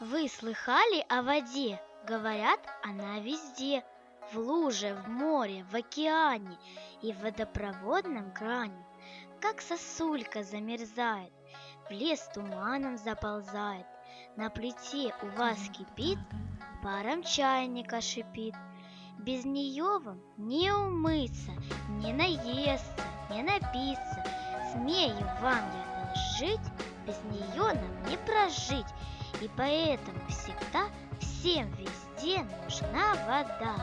Вы слыхали о воде? Говорят, она везде. В луже, в море, в океане и в водопроводном кране. Как сосулька замерзает, в лес туманом заползает. На плите у вас кипит, паром чайника шипит. Без нее вам не умыться, не наесться, не напиться. Смею вам я доложить, без нее нам не прожить. И поэтому всегда всем везде нужна вода.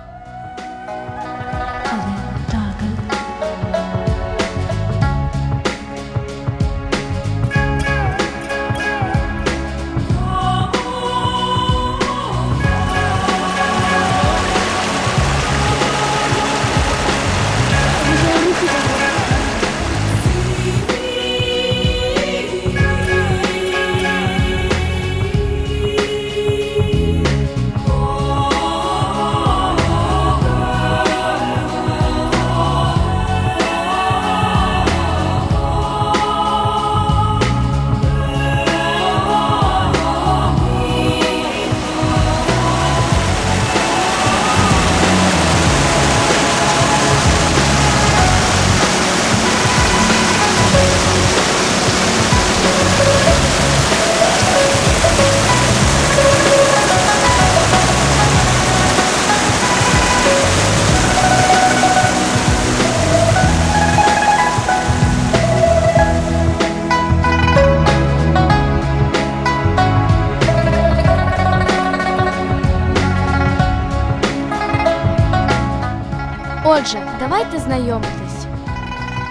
Отже, давайте знайомитись.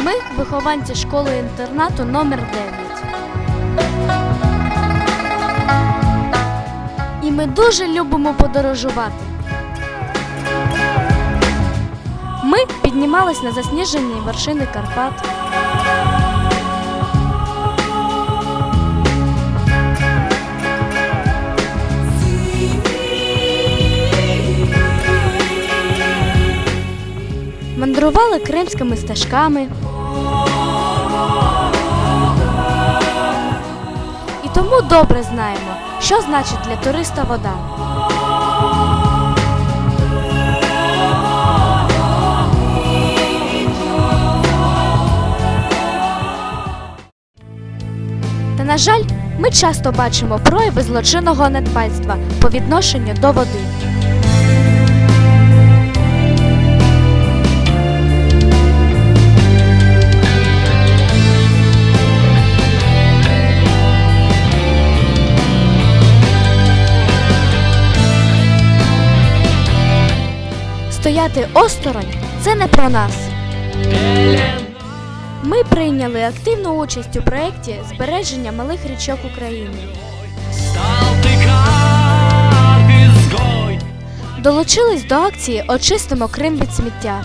Ми вихованці школи-інтернату номер 9. І ми дуже любимо подорожувати. Ми піднімались на засніжені вершини Карпат. Мандрували кримськими стежками. І тому добре знаємо, що значить для туриста вода. Та, на жаль, ми часто бачимо прояви злочинного недбальства по відношенню до води. Стояти осторонь це не про нас. Ми прийняли активну участь у проєкті збереження малих річок України. Долучились до акції Очистимо Крим від сміття.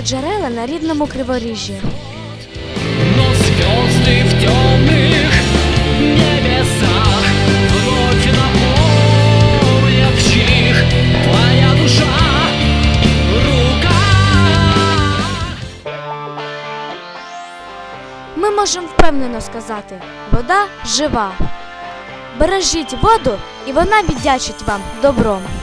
Чистили джерела на рідному криворіжжі. Ми можемо впевнено сказати: вода жива. Бережіть воду, і вона віддячить вам добром.